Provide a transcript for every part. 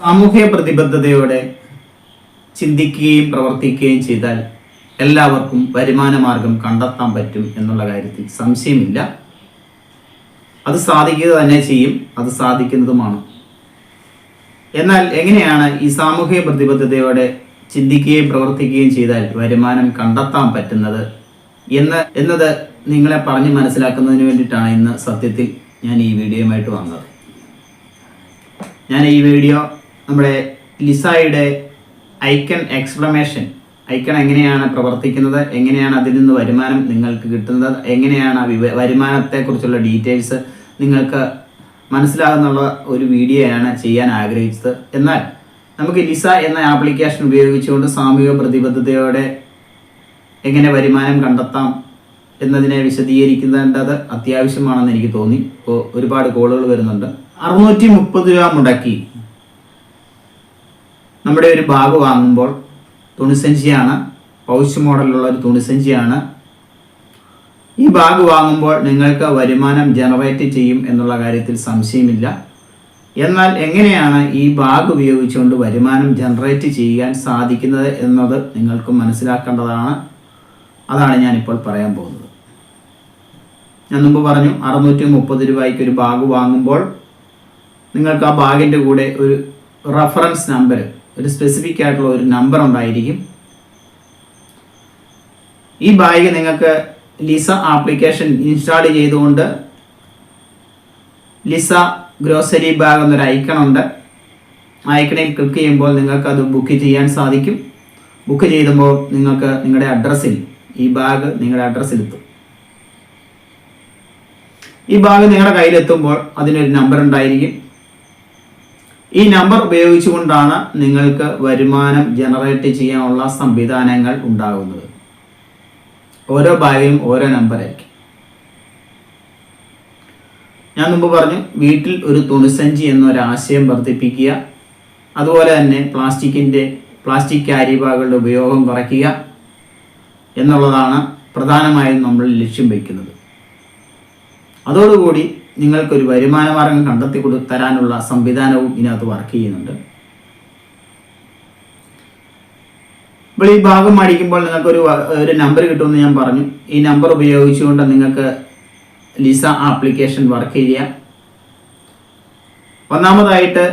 സാമൂഹ്യ പ്രതിബദ്ധതയോടെ ചിന്തിക്കുകയും പ്രവർത്തിക്കുകയും ചെയ്താൽ എല്ലാവർക്കും വരുമാന മാർഗം കണ്ടെത്താൻ പറ്റും എന്നുള്ള കാര്യത്തിൽ സംശയമില്ല. അത് സാധിക്കുക തന്നെ ചെയ്യും അത് സാധിക്കുന്നതുമാണ്. എന്നാൽ എങ്ങനെയാണ് ഈ സാമൂഹിക പ്രതിബദ്ധതയോടെ ചിന്തിക്കുകയും പ്രവർത്തിക്കുകയും ചെയ്താൽ വരുമാനം കണ്ടെത്താൻ പറ്റുന്നത് എന്ന് എന്നത് നിങ്ങളെ പറഞ്ഞ് മനസ്സിലാക്കുന്നതിന് വേണ്ടിയിട്ടാണ് ഇന്ന് സത്യത്തിൽ ഞാൻ ഈ വീഡിയോയുമായിട്ട് വന്നത്. ഞാൻ ഈ വീഡിയോ നമ്മുടെ ലിസായുടെ ഐക്കൺ എക്സ്പ്ലമേഷൻ ഐക്കൺ എങ്ങനെയാണ് പ്രവർത്തിക്കുന്നത്? എങ്ങനെയാണ് അതിൽ നിന്ന് വരുമാനം നിങ്ങൾക്ക് കിട്ടുന്നത്? എങ്ങനെയാണ് ആ വരുമാനത്തെക്കുറിച്ചുള്ള ഡീറ്റെയിൽസ് നിങ്ങൾക്ക് മനസ്സിലാകുന്നുള്ള ഒരു വീഡിയോയാണ് ചെയ്യാൻ ആഗ്രഹിച്ചത്. എന്നാൽ നമുക്ക് ലിസ എന്ന ആപ്ലിക്കേഷൻ ഉപയോഗിച്ചുകൊണ്ട് സാമൂഹിക പ്രതിബദ്ധതയോടെ എങ്ങനെ വരുമാനം കണ്ടെത്താം എന്നതിനെ വിശദീകരിക്കേണ്ടത് അത്യാവശ്യമാണെന്ന് എനിക്ക് തോന്നി. ഇപ്പോൾ ഒരുപാട് കോളുകൾ വരുന്നുണ്ട്. അറുന്നൂറ്റി മുപ്പത് രൂപ മുടക്കി. നമ്മുടെ ഒരു ബാഗ് വാങ്ങുമ്പോൾ തുണിസഞ്ചിയാണ് പൗച്ച് മോഡലുള്ള ഒരു തുണിസഞ്ചിയാണ് ഈ ബാഗ് വാങ്ങുമ്പോൾ നിങ്ങൾക്ക് വരുമാനം ജനറേറ്റ് ചെയ്യും എന്നുള്ള കാര്യത്തിൽ സംശയമില്ല. എന്നാൽ എങ്ങനെയാണ് ഈ ബാഗ് ഉപയോഗിച്ചുകൊണ്ട് വരുമാനം ജനറേറ്റ് ചെയ്യാൻ സാധിക്കുന്നത് എന്നത് നിങ്ങൾക്ക് മനസ്സിലാക്കേണ്ടതാണ്. അതാണ് ഞാനിപ്പോൾ പറയാൻ പോകുന്നത്. ഞാൻ മുമ്പ് പറഞ്ഞു അറുന്നൂറ്റി മുപ്പത് രൂപയ്ക്ക് ഒരു ബാഗ് വാങ്ങുമ്പോൾ നിങ്ങൾക്ക് ആ ബാഗിന്റെ കൂടെ ഒരു റഫറൻസ് നമ്പർ ഒരു സ്പെസിഫിക് ആയിട്ടുള്ള ഒരു നമ്പർ ഉണ്ടായിരിക്കും. ഈ ബാഗ് നിങ്ങൾക്ക് ലിസ ആപ്ലിക്കേഷൻ ഇൻസ്റ്റാൾ ചെയ്തുകൊണ്ട് ലിസ ഗ്രോസറി ബാഗ് എന്നൊരു ആ ഐക്കണിൽ ക്ലിക്ക് ചെയ്യുമ്പോൾ നിങ്ങൾക്ക് അത് ബുക്ക് ചെയ്യാൻ സാധിക്കും. ബുക്ക് ചെയ്യുമ്പോൾ നിങ്ങൾക്ക് നിങ്ങളുടെ അഡ്രസ്സിൽ ഈ ബാഗ് നിങ്ങളുടെ അഡ്രസ്സിലെത്തും ഈ ബാഗ് നിങ്ങളുടെ കയ്യിലെത്തുമ്പോൾ അതിനൊരു നമ്പർ ഉണ്ടായിരിക്കും. ഈ നമ്പർ ഉപയോഗിച്ചുകൊണ്ടാണ് നിങ്ങൾക്ക് വരുമാനം ജനറേറ്റ് ചെയ്യാനുള്ള സംവിധാനങ്ങൾ ഉണ്ടാകുന്നത്. ഓരോ ബാഗിനും ഓരോ നമ്പറായിരിക്കും ഞാൻ മുമ്പ് പറഞ്ഞു വീട്ടിൽ ഒരു തുണിസഞ്ചി എന്നൊരാശയം വർദ്ധിപ്പിക്കുക അതുപോലെ തന്നെ പ്ലാസ്റ്റിക്കിന്റെ പ്ലാസ്റ്റിക് ക്യാരി ഉപയോഗം കുറയ്ക്കുക എന്നുള്ളതാണ് പ്രധാനമായും നമ്മൾ ലക്ഷ്യം വയ്ക്കുന്നത്. അതോടുകൂടി നിങ്ങൾക്കൊരു വരുമാന മാർഗം കണ്ടെത്തി തരാനുള്ള സംവിധാനവും ഇതിനകത്ത് വർക്ക് ചെയ്യുന്നുണ്ട്. ഇപ്പോൾ ഈ ഭാഗം അടിക്കുമ്പോൾ നിങ്ങൾക്കൊരു ഒരു നമ്പർ കിട്ടുമെന്ന് ഞാൻ പറഞ്ഞു. ഈ നമ്പർ ഉപയോഗിച്ചുകൊണ്ട് നിങ്ങൾക്ക് ലിസ ആപ്ലിക്കേഷൻ വർക്ക് ചെയ്യാം. ഒന്നാമതായിട്ട്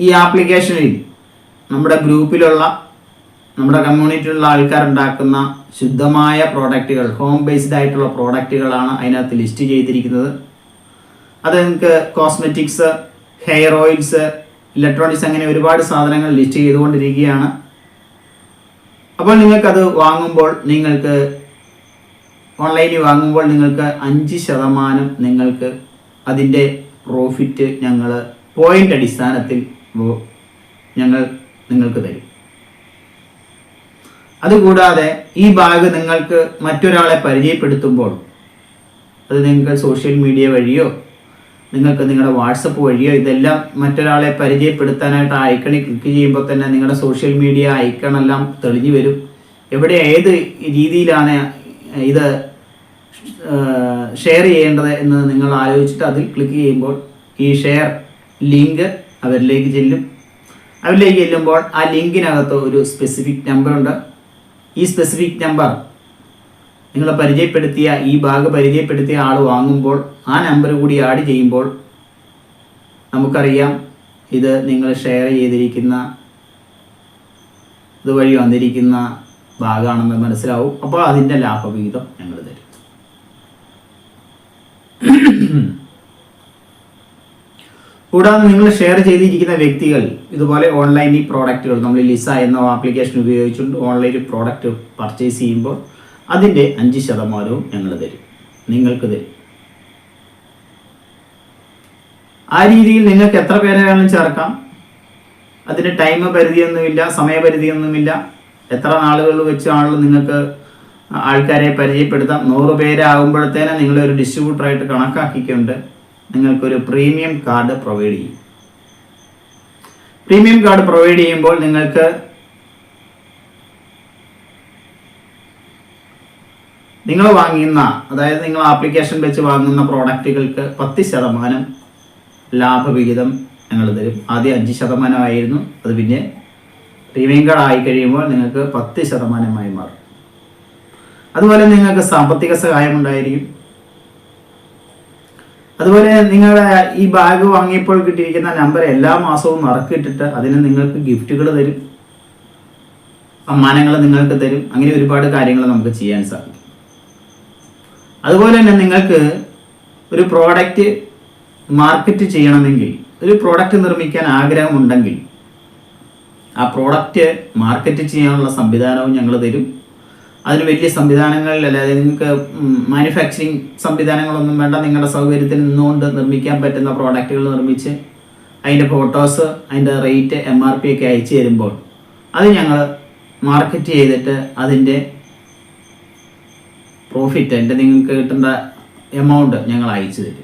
ഈ ആപ്ലിക്കേഷനിൽ നമ്മുടെ ഗ്രൂപ്പിലുള്ള നമ്മുടെ കമ്മ്യൂണിറ്റിയിലുള്ള ആൾക്കാരുണ്ടാക്കുന്ന ശുദ്ധമായ പ്രോഡക്റ്റുകൾ ഹോം ബേസ്ഡ് ആയിട്ടുള്ള പ്രോഡക്റ്റുകളാണ് അതിനകത്ത് ലിസ്റ്റ് ചെയ്തിരിക്കുന്നത്. അത് നിങ്ങൾക്ക് കോസ്മെറ്റിക്സ് ഹെയർ ഓയിൽസ് ഇലക്ട്രോണിക്സ് അങ്ങനെ ഒരുപാട് സാധനങ്ങൾ ലിസ്റ്റ് ചെയ്തുകൊണ്ടിരിക്കുകയാണ്. അപ്പോൾ നിങ്ങൾക്കത് വാങ്ങുമ്പോൾ നിങ്ങൾക്ക് ഓൺലൈനിൽ വാങ്ങുമ്പോൾ നിങ്ങൾക്ക് അഞ്ച് ശതമാനം നിങ്ങൾക്ക് അതിന്റെ പ്രോഫിറ്റ് ഞങ്ങൾ പോയിന്റ് അടിസ്ഥാനത്തിൽ ഞങ്ങൾ നിങ്ങൾക്ക് തരും. അതുകൂടാതെ ഈ ബാഗ് നിങ്ങൾക്ക് മറ്റൊരാളെ പരിചയപ്പെടുത്തുമ്പോൾ അത് നിങ്ങൾക്ക് സോഷ്യൽ മീഡിയ വഴിയോ നിങ്ങൾക്ക് നിങ്ങളുടെ വാട്സപ്പ് വഴിയോ ഇതെല്ലാം മറ്റൊരാളെ പരിചയപ്പെടുത്താനായിട്ട് ഐക്കണിൽ ക്ലിക്ക് ചെയ്യുമ്പോൾ തന്നെ നിങ്ങളുടെ സോഷ്യൽ മീഡിയ ഐക്കണെല്ലാം തെളിഞ്ഞു വരും. എവിടെ ഏത് രീതിയിലാണ് ഇത് ഷെയർ ചെയ്യേണ്ടത് എന്ന് നിങ്ങൾ ആലോചിച്ചിട്ട് അതിൽ ക്ലിക്ക് ചെയ്യുമ്പോൾ ഈ ഷെയർ ലിങ്ക് അവരിലേക്ക് ചെല്ലും. അവരിലേക്ക് ചെല്ലുമ്പോൾ ആ ലിങ്കിനകത്ത് ഒരു സ്പെസിഫിക് നമ്പർ ഉണ്ട്. ഈ സ്പെസിഫിക് നമ്പർ നിങ്ങൾ പരിചയപ്പെടുത്തിയ ഈ ബാഗ് പരിചയപ്പെടുത്തിയ ആൾ വാങ്ങുമ്പോൾ ആ നമ്പർ കൂടി ആഡ് ചെയ്യുമ്പോൾ നമുക്കറിയാം ഇത് നിങ്ങൾ ഷെയർ ചെയ്തിരിക്കുന്ന ഇതുവഴി വന്നിരിക്കുന്ന ഭാഗമാണെന്ന് മനസ്സിലാവും. അപ്പോൾ അതിന്റെ ലാഭവിഹിതം ഞങ്ങൾ തരും. കൂടാതെ നിങ്ങൾ ഷെയർ ചെയ്തിരിക്കുന്ന വ്യക്തികൾ ഇതുപോലെ ഓൺലൈനിൽ പ്രോഡക്റ്റുകൾ നമ്മൾ ലിസ എന്ന ആപ്ലിക്കേഷൻ ഉപയോഗിച്ചുകൊണ്ട് ഓൺലൈനിൽ പ്രോഡക്റ്റ് പർച്ചേസ് ചെയ്യുമ്പോൾ അതിന്റെ അഞ്ച് ശതമാനവും ഞങ്ങൾ തരും. നിങ്ങൾക്ക് തരും. ആ രീതിയിൽ നിങ്ങൾക്ക് എത്ര പേരെ വേണം ചേർക്കാം. അതിന് ടൈം പരിധിയൊന്നുമില്ല സമയപരിധിയൊന്നുമില്ല. എത്ര നാളുകൾ വെച്ചാണല്ലോ നിങ്ങൾക്ക് ആൾക്കാരെ പരിചയപ്പെടുത്താം. നൂറ് പേരാകുമ്പോഴത്തേനെ നിങ്ങളൊരു ഡിസ്ട്രിബ്യൂട്ടറായിട്ട് കണക്കാക്കിക്കൊണ്ട് നിങ്ങൾക്കൊരു പ്രീമിയം കാർഡ് പ്രൊവൈഡ് ചെയ്യും. പ്രീമിയം കാർഡ് പ്രൊവൈഡ് ചെയ്യുമ്പോൾ നിങ്ങൾക്ക് നിങ്ങൾ വാങ്ങുന്ന അതായത് നിങ്ങൾ ആപ്ലിക്കേഷൻ വെച്ച് വാങ്ങുന്ന പ്രോഡക്റ്റുകൾക്ക് പത്ത് ശതമാനം ലാഭവിഹിതം ഞങ്ങൾ തരും. ആദ്യം അഞ്ച് ശതമാനമായിരുന്നു അത് പിന്നെ പ്രീമിയം കാർഡ് ആയി കഴിയുമ്പോൾ നിങ്ങൾക്ക് പത്ത് ശതമാനമായി മാറും. അതുപോലെ നിങ്ങൾക്ക് സാമ്പത്തിക സഹായം ഉണ്ടായിരിക്കും. അതുപോലെ നിങ്ങളുടെ ഈ ബാഗ് വാങ്ങിയപ്പോൾ കിട്ടിയിരിക്കുന്ന നമ്പർ എല്ലാ മാസവും നറുക്കിട്ടിട്ട് അതിന് നിങ്ങൾക്ക് ഗിഫ്റ്റുകൾ തരും. സമ്മാനങ്ങൾ നിങ്ങൾക്ക് തരും. അങ്ങനെ ഒരുപാട് കാര്യങ്ങൾ നമുക്ക് ചെയ്യാൻ സാധിക്കും. അതുപോലെ തന്നെ നിങ്ങൾക്ക് ഒരു പ്രോഡക്റ്റ് മാർക്കറ്റ് ചെയ്യണമെങ്കിൽ ഒരു പ്രോഡക്റ്റ് നിർമ്മിക്കാൻ ആഗ്രഹമുണ്ടെങ്കിൽ ആ പ്രോഡക്റ്റ് മാർക്കറ്റ് ചെയ്യാനുള്ള സംവിധാനവും ഞങ്ങൾ തരും. അതിന് വലിയ സംവിധാനങ്ങൾ അല്ലാതെ നിങ്ങൾക്ക് മാനുഫാക്ചറിങ് സംവിധാനങ്ങളൊന്നും വേണ്ട നിങ്ങളുടെ സൗകര്യത്തിൽ നിന്നുകൊണ്ട് നിർമ്മിക്കാൻ പറ്റുന്ന പ്രോഡക്റ്റുകൾ നിർമ്മിച്ച് അതിന്റെ ഫോട്ടോസ് അതിന്റെ റേറ്റ് എം ആർ പി ഒക്കെ അയച്ചു തരുമ്പോൾ അത് ഞങ്ങൾ മാർക്കറ്റ് ചെയ്തിട്ട് അതിന്റെ പ്രോഫിറ്റ് അതിന്റെ നിങ്ങൾക്ക് കിട്ടേണ്ട എമൗണ്ട് ഞങ്ങൾ അയച്ചു തരും.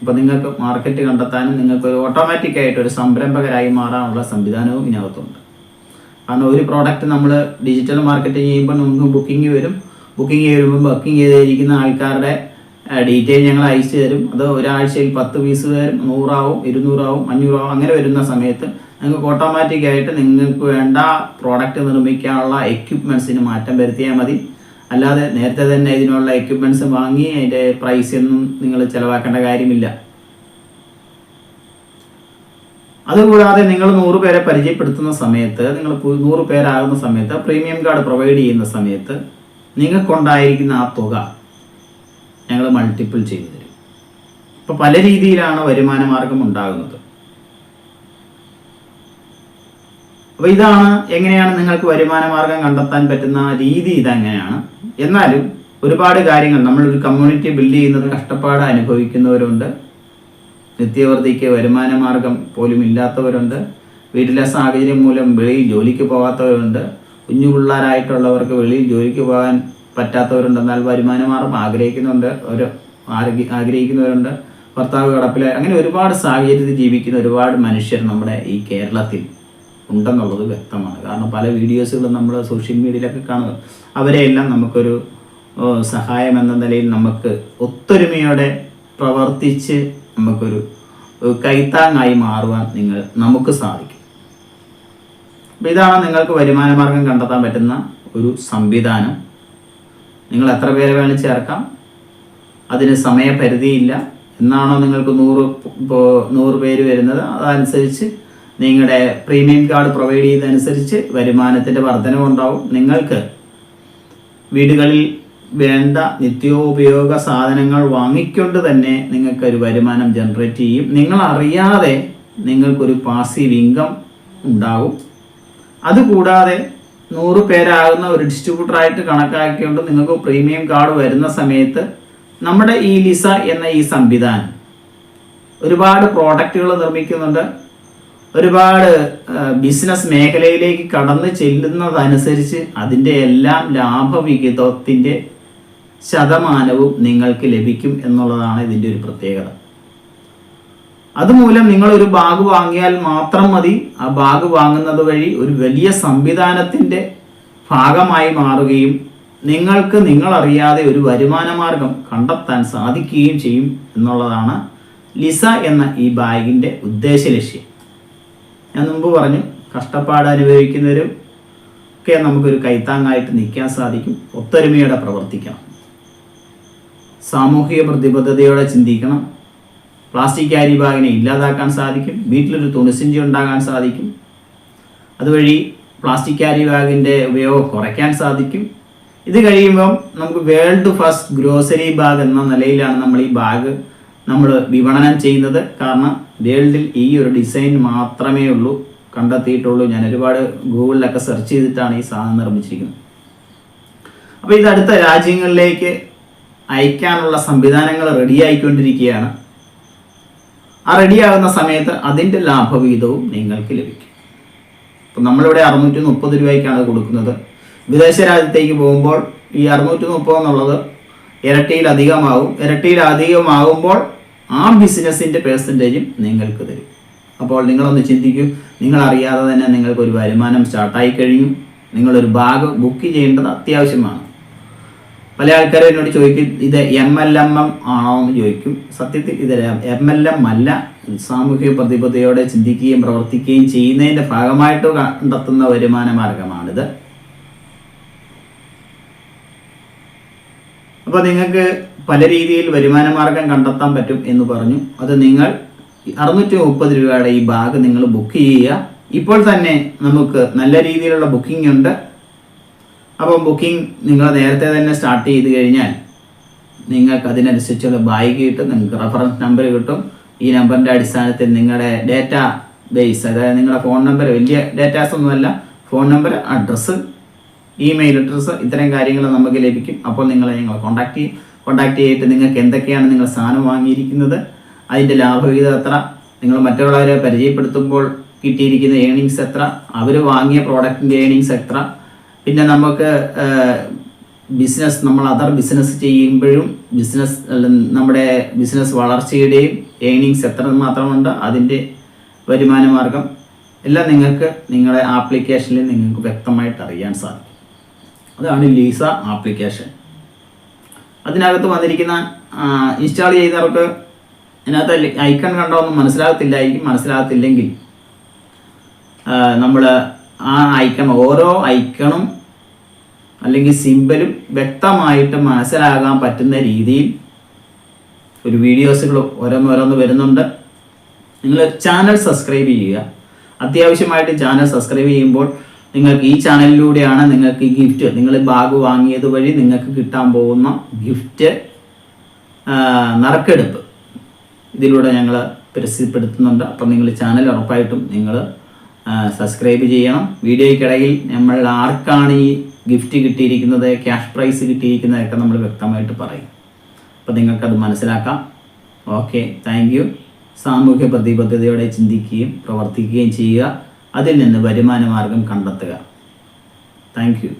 അപ്പോൾ നിങ്ങൾക്ക് മാർക്കറ്റ് കണ്ടെത്താനും നിങ്ങൾക്ക് ഓട്ടോമാറ്റിക്കായിട്ട് ഒരു സംരംഭകരായി മാറാനുള്ള സംവിധാനവും ഇതിനകത്തുണ്ട്. കാരണം ഒരു പ്രോഡക്റ്റ് നമ്മൾ ഡിജിറ്റൽ മാർക്കറ്റിംഗ് ചെയ്യുമ്പോൾ നമുക്ക് ബുക്കിംഗ് വരും. ബുക്കിംഗ് വരുമ്പോൾ ബുക്കിംഗ് ചെയ്തിരിക്കുന്ന ആൾക്കാരുടെ ഡീറ്റെയിൽ ഞങ്ങൾ അയച്ചു തരും. അത് ഒരാഴ്ചയിൽ പത്ത് പീസ് വരും. നൂറാവും ഇരുന്നൂറാവും അഞ്ഞൂറാവും അങ്ങനെ വരുന്ന സമയത്ത് നിങ്ങൾക്ക് ഓട്ടോമാറ്റിക് ആയിട്ട് നിങ്ങൾക്ക് വേണ്ട പ്രോഡക്റ്റ് നിർമ്മിക്കാനുള്ള എക്യുപ്മെൻസിന് മാറ്റം വരുത്തിയാൽ മതി. അല്ലാതെ നേരത്തെ തന്നെ ഇതിനുള്ള എക്യുപ്മെന്റ്സ് വാങ്ങി അതിന്റെ പ്രൈസൊന്നും നിങ്ങൾ ചിലവാക്കേണ്ട കാര്യമില്ല. അതുകൂടാതെ നിങ്ങൾ നൂറ് പേരെ പരിചയപ്പെടുത്തുന്ന സമയത്ത് നിങ്ങൾ നൂറ് പേരാകുന്ന സമയത്ത് പ്രീമിയം കാർഡ് പ്രൊവൈഡ് ചെയ്യുന്ന സമയത്ത് നിങ്ങൾക്കുണ്ടായിരിക്കുന്ന ആ തുക ഞങ്ങൾ മൾട്ടിപ്പിൾ ചെയ്തു തരും. അപ്പോൾ പല രീതിയിലാണ് വരുമാന മാർഗം ഉണ്ടാകുന്നത്. അപ്പോൾ ഇതാണ് എങ്ങനെയാണ് നിങ്ങൾക്ക് വരുമാന മാർഗം കണ്ടെത്താൻ പറ്റുന്ന രീതി ഇതങ്ങനെയാണ്? എന്നാലും ഒരുപാട് കാര്യങ്ങൾ നമ്മളൊരു കമ്മ്യൂണിറ്റി ബിൽഡ് ചെയ്യുന്നത് കഷ്ടപ്പാട് അനുഭവിക്കുന്നവരുണ്ട്. നിത്യവൃത്തിക്ക് വരുമാന മാർഗം പോലും ഇല്ലാത്തവരുണ്ട് വീട്ടിലെ സാഹചര്യം മൂലം വെളിയിൽ ജോലിക്ക് പോകാത്തവരുണ്ട്. കുഞ്ഞു പിള്ളേരായിട്ടുള്ളവർക്ക് വെളിയിൽ ജോലിക്ക് പോകാൻ പറ്റാത്തവരുണ്ട് എന്നാൽ വരുമാന മാർഗം ആഗ്രഹിക്കുന്നുണ്ട്. ഒരു ആഗ്രഹിക്കുന്നവരുണ്ട്. ഭർത്താവ് കടപ്പില അങ്ങനെ ഒരുപാട് സാഹചര്യത്തിൽ ജീവിക്കുന്ന ഒരുപാട് മനുഷ്യർ നമ്മുടെ ഈ കേരളത്തിൽ ഉണ്ടെന്നുള്ളത് വ്യക്തമാണ്. കാരണം പല വീഡിയോസുകളും നമ്മൾ സോഷ്യൽ മീഡിയയിലൊക്കെ കാണുന്നത്. അവരെയെല്ലാം നമുക്കൊരു സഹായം എന്ന നിലയിൽ നമുക്ക് ഒത്തൊരുമയോടെ പ്രവർത്തിച്ച് നമുക്കൊരു കൈത്താങ്ങായി മാറുവാൻ നിങ്ങൾ നമുക്ക് സാധിക്കും. അപ്പം ഇതാണ് നിങ്ങൾക്ക് വരുമാന മാർഗം കണ്ടെത്താൻ പറ്റുന്ന ഒരു സംവിധാനം. നിങ്ങൾ എത്ര പേരെ വേണം ചേർക്കാം. അതിന് സമയപരിധിയില്ല. എന്നാണോ നിങ്ങൾക്ക് നൂറ് ഇപ്പോൾ നൂറ് പേര് വരുന്നത്? അതനുസരിച്ച് നിങ്ങളുടെ പ്രീമിയം കാർഡ് പ്രൊവൈഡ് ചെയ്യുന്നതനുസരിച്ച് വരുമാനത്തിന്റെ വർധനവുണ്ടാവും. നിങ്ങൾക്ക് വീടുകളിൽ വേണ്ട നിത്യോപയോഗ സാധനങ്ങൾ വാങ്ങിക്കൊണ്ട് തന്നെ നിങ്ങൾക്കൊരു വരുമാനം ജനറേറ്റ് ചെയ്യും. നിങ്ങൾ അറിയാതെ നിങ്ങൾക്കൊരു പാസീവ് ഇൻകം ഉണ്ടാവും. അതുകൂടാതെ നൂറ് പേരാകുന്ന ഒരു ഡിസ്ട്രിബ്യൂട്ടറായിട്ട് കണക്കാക്കിക്കൊണ്ട് നിങ്ങൾക്ക് പ്രീമിയം കാർഡ് വരുന്ന സമയത്ത് നമ്മുടെ ഈ ലിസ എന്ന ഈ സംവിധാനം ഒരുപാട് പ്രോഡക്റ്റുകൾ നിർമ്മിക്കുന്നുണ്ട്. ഒരുപാട് ബിസിനസ് മേഖലയിലേക്ക് കടന്നു ചെല്ലുന്നതനുസരിച്ച് അതിന്റെ എല്ലാം ലാഭവിഹിതത്തിന്റെ ശതമാനവും നിങ്ങൾക്ക് ലഭിക്കും എന്നുള്ളതാണ് ഇതിന്റെ ഒരു പ്രത്യേകത. അതുമൂലം നിങ്ങൾ ഒരു ബാഗ് വാങ്ങിയാൽ മാത്രം മതി. ആ ബാഗ് വാങ്ങുന്നത് വഴി ഒരു വലിയ സംവിധാനത്തിന്റെ ഭാഗമായി മാറുകയും നിങ്ങൾക്ക് നിങ്ങളറിയാതെ ഒരു വരുമാന മാർഗം കണ്ടെത്താൻ സാധിക്കുകയും ചെയ്യും എന്നുള്ളതാണ് ലിസ എന്ന ഈ ബാഗിന്റെ ഉദ്ദേശ ലക്ഷ്യം. ഞാൻ മുമ്പ് പറഞ്ഞു കഷ്ടപ്പാട് അനുഭവിക്കുന്നവരും ഒക്കെ നമുക്കൊരു കൈത്താങ്ങായിട്ട് നിൽക്കാൻ സാധിക്കും. ഒത്തൊരുമയോടെ പ്രവർത്തിക്കണം. സാമൂഹിക പ്രതിബദ്ധതയോടെ ചിന്തിക്കണം. പ്ലാസ്റ്റിക് ക്യാരി ബാഗിനെ ഇല്ലാതാക്കാൻ സാധിക്കും. വീട്ടിലൊരു തുണിസഞ്ചി ഉണ്ടാകാൻ സാധിക്കും. അതുവഴി പ്ലാസ്റ്റിക് ക്യാരി ബാഗിന്റെ ഉപയോഗം കുറയ്ക്കാൻ സാധിക്കും. ഇത് കഴിയുമ്പം നമുക്ക് വേൾഡ് ഫസ്റ്റ് ഗ്രോസറി ബാഗ് എന്ന നിലയിലാണ് നമ്മൾ ഈ ബാഗ് നമ്മൾ വിപണനം ചെയ്യുന്നത്. കാരണം വേൾഡിൽ ഈ ഒരു ഡിസൈൻ മാത്രമേ ഉള്ളൂ. കണ്ടെത്തിയിട്ടുള്ളൂ. ഞാൻ ഒരുപാട് ഗൂഗിളിലൊക്കെ സെർച്ച് ചെയ്തിട്ടാണ് ഈ സാധനം നിർമ്മിച്ചിരിക്കുന്നത്. അപ്പോൾ ഇത് അടുത്ത രാജ്യങ്ങളിലേക്ക് അയക്കാനുള്ള സംവിധാനങ്ങൾ റെഡി ആയിക്കൊണ്ടിരിക്കുകയാണ്. ആ റെഡിയാകുന്ന സമയത്ത് അതിന്റെ ലാഭവിഹിതവും നിങ്ങൾക്ക് ലഭിക്കും. ഇപ്പം നമ്മളിവിടെ അറുന്നൂറ്റി മുപ്പത് രൂപയ്ക്കാണ് കൊടുക്കുന്നത്. വിദേശ രാജ്യത്തേക്ക് പോകുമ്പോൾ ഈ അറുന്നൂറ്റി മുപ്പത് എന്നുള്ളത് ഇരട്ടിയിൽ അധികമാകും. ഇരട്ടിയിൽ അധികമാകുമ്പോൾ ആ ബിസിനസ്സിന്റെ പേഴ്സന്റേജും നിങ്ങൾക്ക് തരും. അപ്പോൾ നിങ്ങളൊന്ന് ചിന്തിക്കൂ. നിങ്ങൾ അറിയാതെ തന്നെ നിങ്ങൾക്കൊരു വരുമാനം സ്റ്റാർട്ടായി കഴിഞ്ഞു. നിങ്ങളൊരു ബാഗ് ബുക്ക് ചെയ്യേണ്ടത് അത്യാവശ്യമാണ്. പല ആൾക്കാരും എന്നോട് ചോദിക്കും ഇത് എം എൽ എം എം ആണോ എന്ന് ചോദിക്കും. സത്യത്തിൽ ഇത് എം എൽ എം അല്ല. സാമൂഹിക പ്രതിബദ്ധതയോടെ ചിന്തിക്കുകയും പ്രവർത്തിക്കുകയും ചെയ്യുന്നതിന്റെ ഭാഗമായിട്ട് കണ്ടെത്തുന്ന വരുമാന മാർഗമാണിത്. അപ്പോൾ നിങ്ങൾക്ക് പല രീതിയിൽ വരുമാന മാർഗം കണ്ടെത്താൻ പറ്റും എന്ന് പറഞ്ഞു. അത് നിങ്ങൾ അറുന്നൂറ്റി മുപ്പത് രൂപയുടെ ഈ ബാഗ് നിങ്ങൾ ബുക്ക് ചെയ്യുക. ഇപ്പോൾ തന്നെ നമുക്ക് നല്ല രീതിയിലുള്ള ബുക്കിംഗ് ഉണ്ട്. അപ്പം ബുക്കിംഗ് നിങ്ങൾ നേരത്തെ തന്നെ സ്റ്റാർട്ട് ചെയ്ത് കഴിഞ്ഞാൽ നിങ്ങൾക്ക് അതിനനുസരിച്ചുള്ള ബാഗ് കിട്ടും നിങ്ങൾക്ക് റഫറൻസ് നമ്പർ കിട്ടും. ഈ നമ്പറിന്റെ അടിസ്ഥാനത്തിൽ നിങ്ങളുടെ ഡേറ്റ ബേസ് അതായത് നിങ്ങളുടെ ഫോൺ നമ്പർ വലിയ ഡേറ്റാസ് ഒന്നുമല്ല phone number address email address ഇത്തരം കാര്യങ്ങൾ നമുക്ക് ലഭിക്കും. അപ്പോൾ നിങ്ങളെ ഞങ്ങൾ കോൺടാക്ട് ചെയ്യും. കോൺടാക്ട് ചെയ്തിട്ട് നിങ്ങൾക്ക് എന്തൊക്കെയാണ് നിങ്ങൾ സാധനം വാങ്ങിയിരിക്കുന്നത് അതിന്റെ ലാഭവിഹിതം എത്ര നിങ്ങൾ മറ്റുള്ളവരെ പരിചയപ്പെടുത്തുമ്പോൾ കിട്ടിയിരിക്കുന്ന ഏണിങ്സ് എത്ര അവർ വാങ്ങിയ പ്രോഡക്റ്റിന്റെ ഏണിങ്സ് എത്ര പിന്നെ നമുക്ക് ബിസിനസ് നമ്മൾ അതർ ബിസിനസ് ചെയ്യുമ്പോഴും ബിസിനസ് നമ്മുടെ ബിസിനസ് വളർച്ചയുടെയും ഏണിങ്സ് എത്ര മാത്രമുണ്ട് അതിന്റെ വരുമാന മാർഗം എല്ലാം നിങ്ങൾക്ക് നിങ്ങളുടെ ആപ്ലിക്കേഷനിൽ നിങ്ങൾക്ക് വ്യക്തമായിട്ട് അറിയാൻ സാധിക്കും. അതാണ് ലീസ ആപ്ലിക്കേഷൻ അതിനകത്ത് വന്നിരിക്കുന്ന ഇൻസ്റ്റാൾ ചെയ്തവർക്ക് അതിനകത്ത് ഐക്കൺ കണ്ടോ ഒന്നും മനസ്സിലാകത്തില്ലായിരിക്കും. മനസ്സിലാകത്തില്ലെങ്കിൽ നമ്മൾ ആ ഐക്കൺ ഓരോ ഐക്കണും അല്ലെങ്കിൽ സിമ്പലും വ്യക്തമായിട്ട് മനസ്സിലാകാൻ പറ്റുന്ന രീതിയിൽ ഒരു വീഡിയോസുകൾ ഓരോന്നോരോന്ന് വരുന്നുണ്ട്. നിങ്ങൾ ചാനൽ സബ്സ്ക്രൈബ് ചെയ്യുക. അത്യാവശ്യമായിട്ട് ചാനൽ സബ്സ്ക്രൈബ് ചെയ്യുമ്പോൾ നിങ്ങൾക്ക് ഈ ചാനലിലൂടെയാണ് നിങ്ങൾക്ക് ഈ ഗിഫ്റ്റ് നിങ്ങൾ ബാഗ് വാങ്ങിയത് വഴി നിങ്ങൾക്ക് കിട്ടാൻ പോകുന്ന ഗിഫ്റ്റ് നറുക്കെടുപ്പ്. ഇതിലൂടെ ഞങ്ങൾ പരസ്യപ്പെടുത്തുന്നുണ്ട് അപ്പം നിങ്ങൾ ചാനൽ ഉറപ്പായിട്ടും നിങ്ങൾ സബ്സ്ക്രൈബ് ചെയ്യണം. വീഡിയോയ്ക്കിടയിൽ നമ്മൾ ആർക്കാണ് ഈ ഗിഫ്റ്റ് കിട്ടിയിരിക്കുന്നത് ക്യാഷ് പ്രൈസ് കിട്ടിയിരിക്കുന്നതൊക്കെ നമ്മൾ വ്യക്തമായിട്ട് പറയും. അപ്പം നിങ്ങൾക്കത് മനസ്സിലാക്കാം. ഓക്കെ താങ്ക് യു സാമൂഹ്യ പ്രതിബദ്ധതയോടെ ചിന്തിക്കുകയും പ്രവർത്തിക്കുകയും ചെയ്യുക. അതിൽ നിന്ന് വരുമാന മാർഗം കണ്ടെത്തുക. Thank you